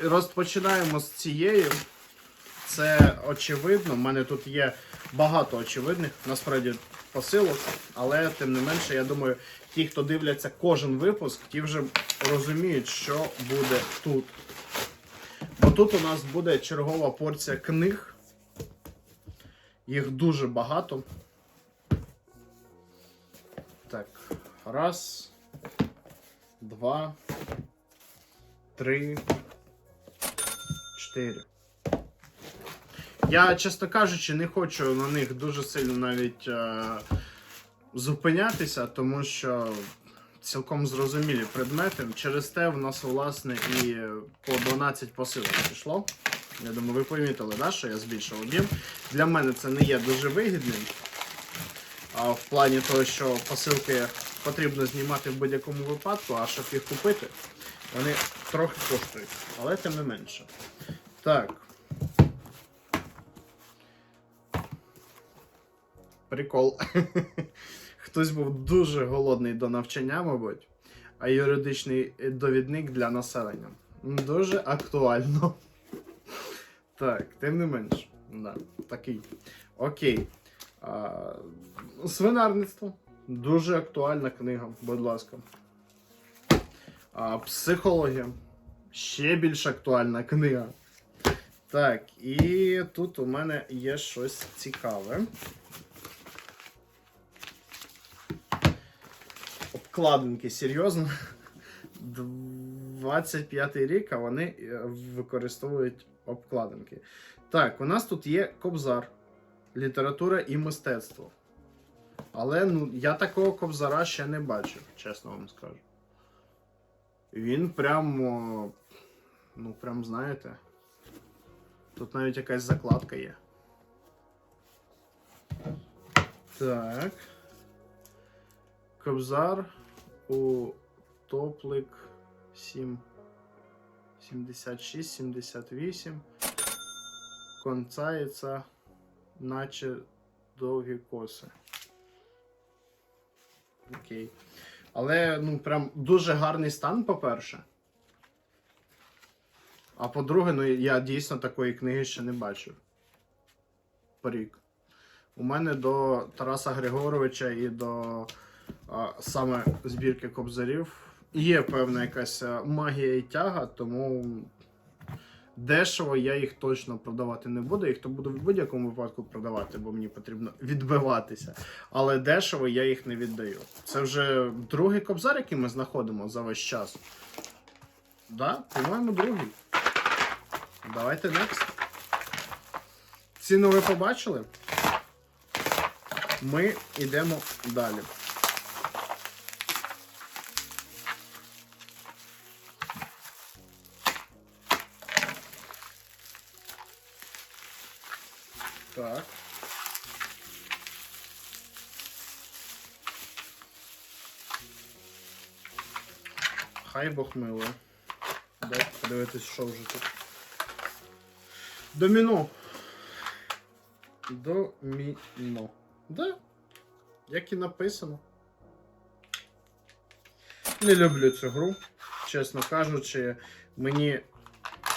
розпочинаємо з цієї. Це очевидно. У мене тут є багато очевидних насправді посилок, але тим не менше, я думаю, ті, хто дивляться кожен випуск, ті вже розуміють, що буде тут. Бо тут у нас буде чергова порція книг. Їх дуже багато. Так, раз, два, три, чотири. Я, чесно кажучи, не хочу на них дуже сильно навіть е, зупинятися, тому що цілком зрозумілі предмети. Через те в нас, власне, і по 12 посилок пішло. Я думаю, ви помітили, да, що я збільшив об'єм. Для мене це не є дуже вигідним. А в плані того, що посилки потрібно знімати в будь-якому випадку, а щоб їх купити, вони трохи коштують. Але тим не менше. Так. Прикол. Хтось був дуже голодний до навчання, мабуть, а юридичний довідник для населення. Дуже актуально. Так, тим не менш. Да, такий. Окей. А, свинарництво. Дуже актуальна книга, будь ласка. А, психологія. Ще більш актуальна книга. Так, і тут у мене є щось цікаве. Обкладинки, серйозно. 25-й рік, а вони е, використовують обкладинки. Так, у нас тут є кобзар, література і мистецтво. Але ну, я такого кобзара ще не бачив, чесно вам скажу. Він прямо. Ну, прям знаєте. Тут навіть якась закладка є. Так. Кобзар у топлик 7. 76, 78. Концається, наче довгі коси. Окей. Але, ну, прям дуже гарний стан, по-перше. А по-друге, ну я дійсно такої книги ще не бачив. Порік. У мене до Тараса Григоровича і до а, саме збірки кобзарів є певна якась магія і тяга, тому дешево я їх точно продавати не буду. Їх то буду в будь-якому випадку продавати, бо мені потрібно відбиватися. Але дешево я їх не віддаю. Це вже другий кобзар, який ми знаходимо за весь час. Да, по-моєму, другий. Давайте next. Ціну ви побачили? Ми йдемо далі. Так. Хай Бог милує. Дайте подивитись, що вже тут. Доміно. Доміно. Да. Як і написано. Не люблю цю гру. Чесно кажучи, мені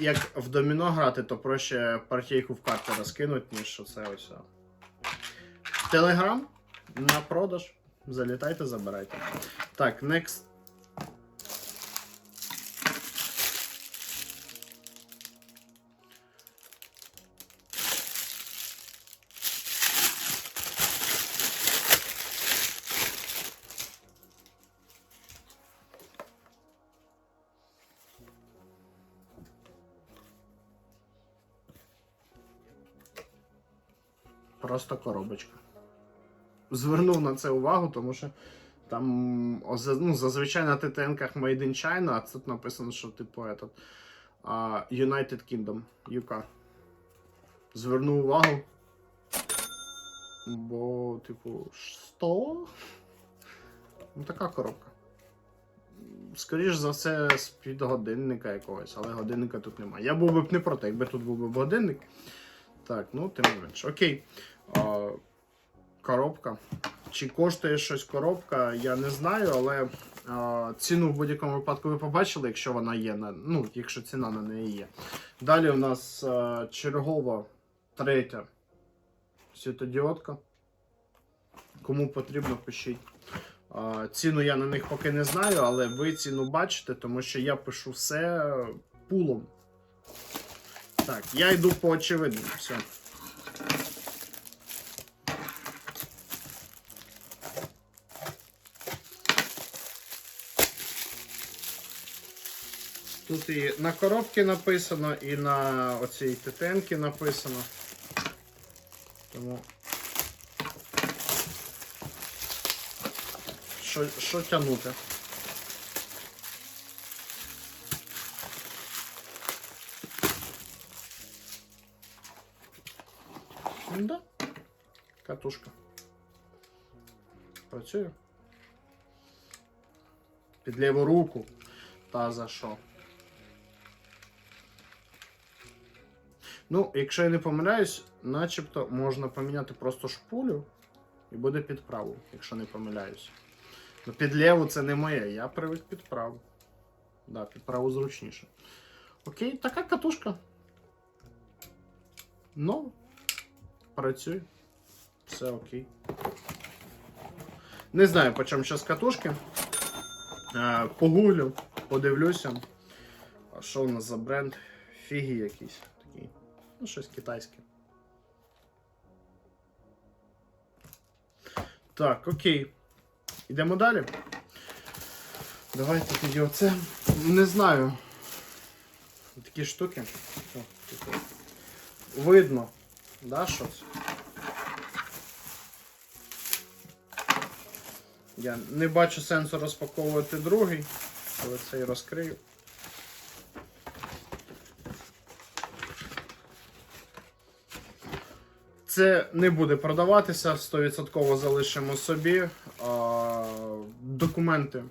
як в доміно грати, то проще партійку в карти розкинуть, ніж оце ось. Телеграм на продаж. Залітайте, забирайте. Так, next. Просто коробочка. Звернув на це увагу, тому що там ну, зазвичай на ТТНках Made in China, а тут написано, що типу этот, United Kingdom, UK. Звернув увагу. Бо, типу, що? Ну, така коробка. Скоріш за все, з-під годинника якогось, але годинника тут немає. Я був би б не проти, якби тут був би годинник. Так, ну тим не менше. Окей. Коробка. Чи коштує щось коробка, я не знаю, але Ціну в будь-якому випадку ви побачили, якщо вона є, ну, якщо ціна на неї є. Далі у нас чергова третя світодіодка. Кому потрібно, пишіть. Ціну я на них поки не знаю, але ви ціну бачите, тому що я пишу все пулом. Так, я йду по очевидному. Все. Тут і на коробці написано, і на оцій тетенці написано. Тому. Що, що тягнути? Да. Катушка. Працює. Під ліву руку. Та за що? Ну, якщо я не помиляюсь, начебто можна поміняти просто шпулю і буде під праву, якщо не помиляюсь. Ну, під ліву це не моє, я привик під праву. Да, під праву зручніше. Окей, така катушка. Ну, працює. Все окей. Не знаю, по чому зараз катушки. Е, Погуглю, подивлюся. А що у нас за бренд? Фігі такий. Ну, щось китайське. Так, окей. Йдемо далі. Давайте тоді оце. Не знаю. Такі штуки. О, тут Видно, да, щось? Я не бачу сенсу розпаковувати другий, але цей розкрию. Це не буде продаватися, 100% залишимо собі. Документи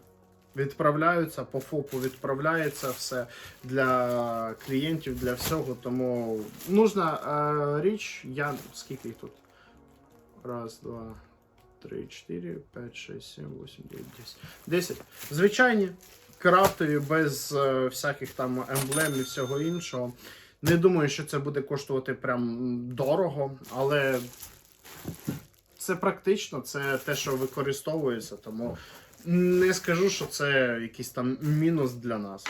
відправляються, по ФОПу відправляється все для клієнтів, для всього. Тому нужна е, річ, я скільки їх тут? Раз, два, три, чотири, п'ять, шість, сім, вісім, дев'ять, десять. Десять. Звичайні, крафтові, без е, всяких там емблем і всього іншого. Не думаю, що це буде коштувати прям дорого, але це практично, це те, що використовується, тому не скажу, що це якийсь там мінус для нас.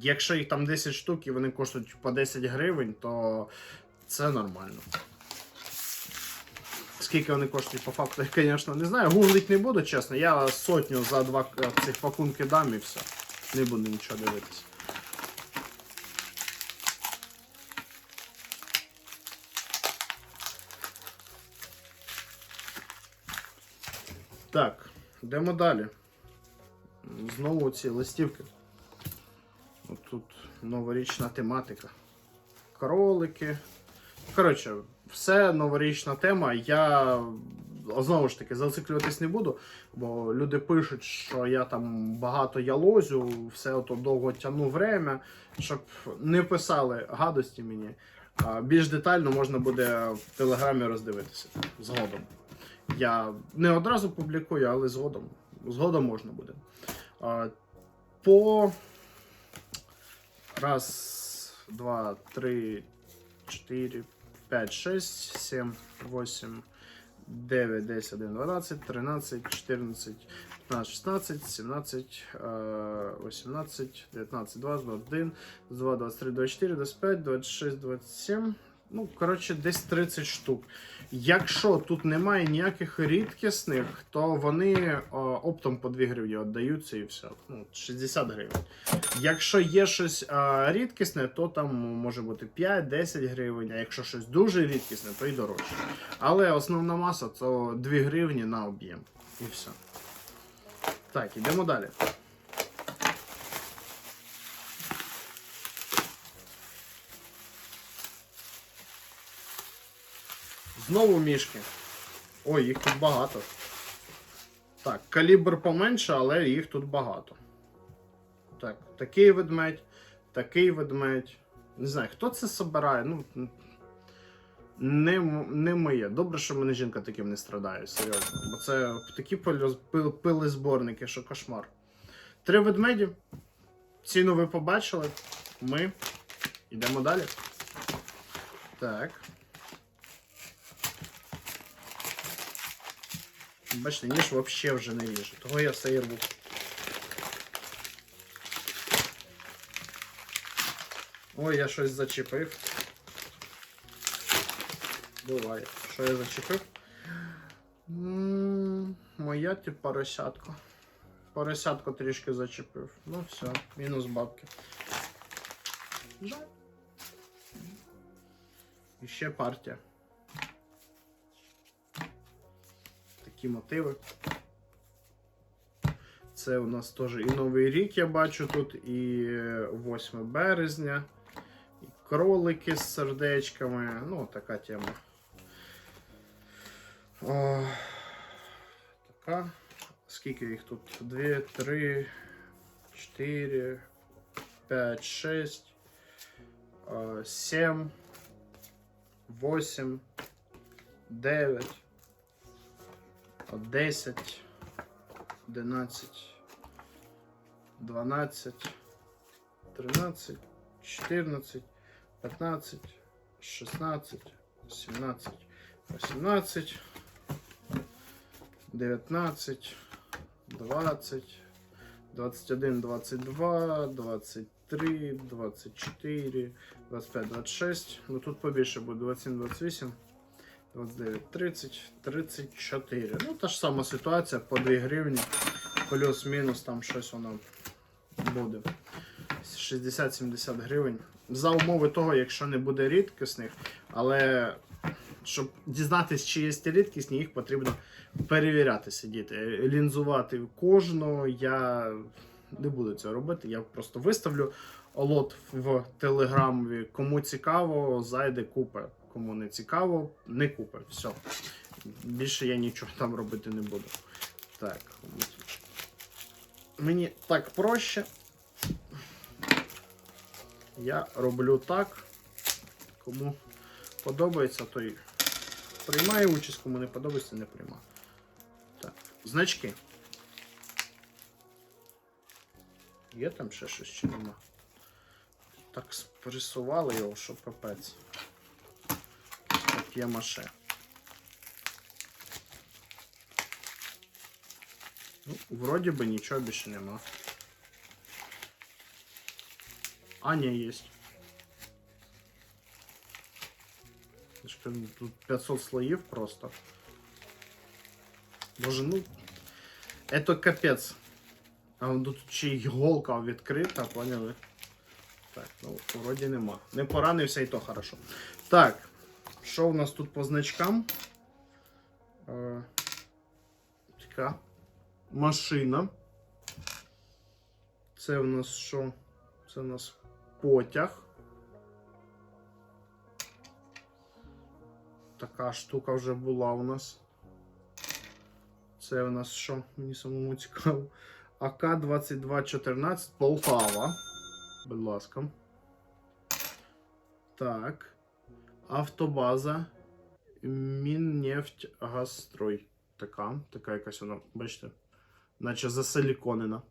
Якщо їх там 10 штук і вони коштують по 10 гривень, то це нормально. Скільки вони коштують по факту, я, звісно, не знаю. Гуглить не буду, чесно. Я сотню за два е, цих пакунки дам і все. Не буду нічого дивитися. Так, йдемо далі. Знову ці листівки. От тут новорічна тематика. Кролики. Коротше, все новорічна тема. Я знову ж таки зациклюватись не буду, бо люди пишуть, що я там багато ялозю, все ото довго тягну время, щоб не писали гадості мені. Більш детально можна буде в телеграмі роздивитися згодом. Я не одразу публікую, але згодом. Згодом можна буде. По раз, два, три, чотири, п'ять, шесть, сім, восемь, дев'ять, десять, один, дванадцять, тринадцять, чотирнадцять, 15, 16, 17, е, 18, 19, 20, 21, 22, 23, 24, 25, 26, 27. Ну, коротше, десь 30 штук. Якщо тут немає ніяких рідкісних, то вони о, оптом по 2 гривні віддаються і все. Ну, 60 гривень. Якщо є щось а, рідкісне, то там може бути 5-10 гривень, а якщо щось дуже рідкісне, то й дорожче. Але основна маса то 2 гривні на об'єм. І все. Так, йдемо далі. Знову мішки. Ой, їх тут багато. Так, калібр поменше, але їх тут багато. Так, такий ведмедь, такий ведмедь. Не знаю, хто це собирає. Ну, Не, не моє. Добре, що мене жінка таким не страдає, серйозно. Бо це такі пили, зборники, що кошмар. Три ведмеді. Ціну ви побачили. Ми йдемо далі. Так. Бачите, ніж взагалі вже не ріже. Того я все і рву. Ой, я щось зачепив. Буває. Що я зачепив? М, Моя типу поросятко. Поросятко трішки зачепив. Ну все, мінус бабки. І ще партія. Такі мотиви. Це у нас теж і Новий рік я бачу тут, і 8 березня, і кролики з сердечками. Ну, така тема. О, така. Скільки їх тут? 2, 3, 4, 5, 6, 7, 8, 9, 10, 11, 12, 13, 14, 15, 16, 17, 18, 19, 20, 21, 22, 23, 24, 25, 26. Ну тут побільше буде 27, 28, 29, 30, 34. Ну, та ж сама ситуація по 2 гривні. Плюс-мінус там щось воно буде. 60-70 гривень. За умови того, якщо не буде рідкісних, але щоб дізнатися, чи є рідкісні, їх потрібно перевіряти сидіти. Лінзувати кожного я не буду цього робити. Я просто виставлю лот в телеграмі. Кому цікаво, зайде купе. Кому не цікаво, не купе. Все. Більше я нічого там робити не буду. Так. Мені так проще. Я роблю так. Кому подобається, той приймає участь, кому не подобається, не приймає. Так, значки. Є там ще щось чи нема? Так спресували його, що капець. Пап'є маше. Ну, вроді би нічого більше нема. А, не, есть. Слишком Тут 500 слоев просто. Боже, ну... Это капец. А вон тут ще й голка відкрита, поняли? Так, ну, вроді нема. Не поранився і то хорошо. Так, Що у нас тут по значкам? Е, така машина. Це у нас що? Це у нас потяг. Така штука вже була у нас. Це у нас що? Мені самому цікаво. АК-2214 Полтава. Будь ласка. Так. Автобаза. Міннефть Газстрой. Така. Така якась вона, бачите? Наче засиліконена.